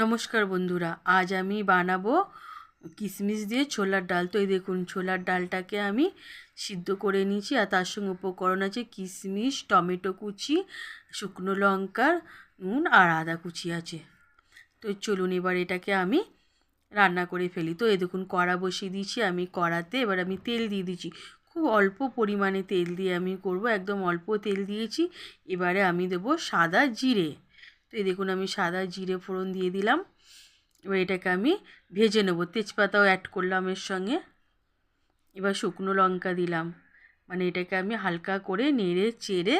নমস্কার বন্ধুরা, আজ আমি বানাবো কিশমিশ দিয়ে ছোলার ডাল। তো এই দেখুন, ছোলার ডালটাকে আমি সিদ্ধ করে নিয়েছি আর তার সঙ্গে উপকরণ আছে কিশমিশ টমেটো কুচি, শুকনো লঙ্কা নুন আর আদা কুচি আছে। তো চলুন এবার এটাকে আমি রান্না করে ফেলি। তো এই দেখুন, কড়া বসিয়ে দিয়েছি আমি কড়াতে, এবার আমি তেল দিয়ে দিচ্ছি খুব অল্প পরিমাণে তেল দিয়ে আমি করব, একদম অল্প তেল দিয়েছি। এবারে আমি দেবো সাদা জিরে। তো এই দেখুন আমি সাদা জিরে ফোড়ন দিয়ে দিলাম। এবার এটাকে আমি ভেজে নেব। তেজপাতাও অ্যাড করলাম এর সঙ্গে। এবার শুকনো লঙ্কা দিলাম। মানে এটাকে আমি হালকা করে নেড়ে চেড়ে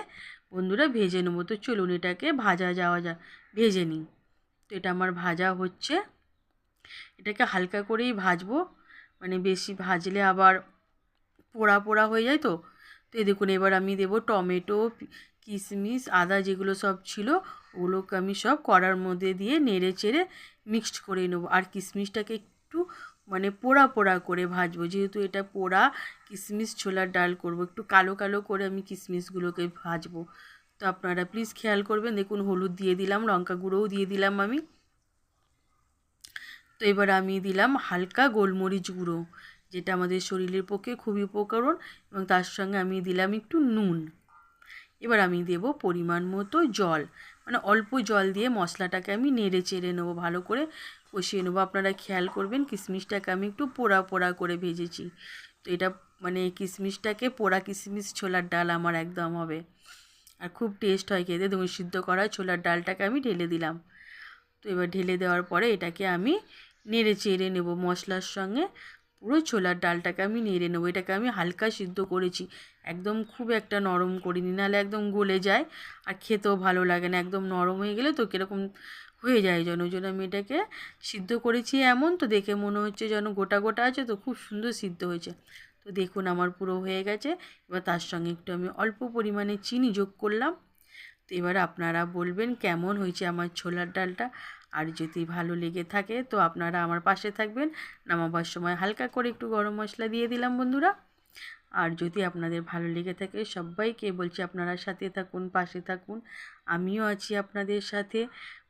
বন্ধুরা ভেজে নেব। তো চলুন এটাকে ভাজা যাওয়া যা, ভেজে নিই। তো এটা আমার ভাজা হচ্ছে। এটাকে হালকা করেই ভাজবো। মানে বেশি ভাজলে আবার পোড়া পোড়া হয়ে যায় তো। তো দেখুন এবার আমি দেবো টমেটো, কিশমিশ, আদা যেগুলো সব ছিল ওগুলোকে আমি সব কড়ার মধ্যে দিয়ে নেড়ে চেড়ে মিক্সড করে নেব। আর কিশমিশটাকে একটু মানে পোড়া পোড়া করে ভাজবো। যেহেতু এটা পোড়া কিশমিশ ছোলার ডাল করব, একটু কালো কালো করে আমি কিশমিশগুলোকে ভাজবো। তো আপনারা প্লিজ খেয়াল করবেন, দেখুন হলুদ দিয়ে দিলাম, লঙ্কা গুঁড়োও দিয়ে দিলাম আমি। তো এবার আমি দিলাম হালকা গোলমরিচ গুঁড়ো, যেটা আমাদের শরীরের পক্ষে খুবই উপকরণ এবং তার সঙ্গে আমি দিলাম একটু নুন। এবার আমি দেব পরিমাণ মতো জল। মানে অল্প জল দিয়ে মশলাটাকে আমি নেড়ে চেড়ে নেব, ভালো করে কষিয়ে নেব। আপনারা খেয়াল করবেন কিশমিশটাকে আমি একটু পোড়া পোড়া করে ভেজেছি। তো এটা মানে কিশমিশটাকে পোড়া কিশমিশ ছোলার ডাল আমার একদম হবে। আর খুব টেস্ট হয় খেতে দেখুন সিদ্ধ করা ছোলার ডালটাকে আমি ঢেলে দিলাম। তো এবার ঢেলে দেওয়ার পরে এটাকে আমি নেড়ে চেড়ে নেব মশলার সঙ্গে। পুরো ছোলার ডালটাকে আমি নেড়ে নেব। এটাকে আমি হালকা সিদ্ধ করেছি। একদম খুব একটা নরম করিনি, নাহলে একদম গলে যায় আর খেতেও ভালো লাগে না। একদম নরম হয়ে গেলে তো কীরকম হয়ে যায় যেন। ওই জন্য আমি এটাকে সিদ্ধ করেছি এমন, তো দেখে মনে হচ্ছে যেন গোটা গোটা আছে, তো খুব সুন্দর সিদ্ধ হয়েছে। তো দেখুন আমার পুরো হয়ে গেছে। এবার তার সঙ্গে একটু আমি অল্প পরিমাণে চিনি যোগ করলাম। তো এবার আপনারা বলবেন কেমন হয়েছে আমার ছোলার ডালটা। আর যদি ভালো লেগে থাকে তো আপনারা আমার পাশে থাকবেন। নামাবার সময় হালকা করে একটু গরম মশলা দিয়ে দিলাম বন্ধুরা। আর যদি আপনাদের ভালো লেগে থাকে সবাইকে বলছি আপনারা সাথে থাকুন, পাশে থাকুন। আমিও আছি আপনাদের সাথে,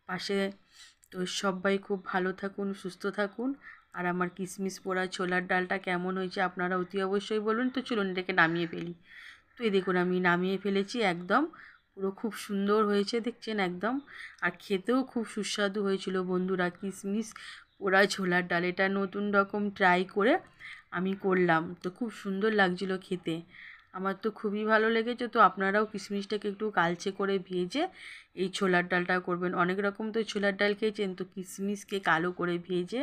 পাশে। তো সবাই খুব ভালো থাকুন, সুস্থ থাকুন। আর আমার কিশমিশ পোড়া ছোলার ডালটা কেমন হয়েছে আপনারা অতি অবশ্যই বলুন। তো চলুন এটাকে নামিয়ে ফেলি। তো এই দেখুন আমি নামিয়ে ফেলেছি একদম। পুরো খুব সুন্দর হয়েছে দেখছেন একদম। আর খেতেও খুব সুস্বাদু হয়েছিল বন্ধুরা কিশমিশ পোড়া ছোলার ডাল, এটা নতুন রকম ট্রাই করে আমি করলাম। তো খুব সুন্দর লাগছিল খেতে। আমার তো খুবই ভালো লেগেছে, তো আপনারাও কিশমিশটাকে একটু কালচে করে ভেজে এই ছোলার ডালটা করবেন। অনেক রকম তো ছোলার ডাল খেয়েছেন, তো কিশমিশকে কালো করে ভেজে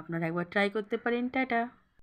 আপনারা একবার ট্রাই করতে পারেন। টাটা!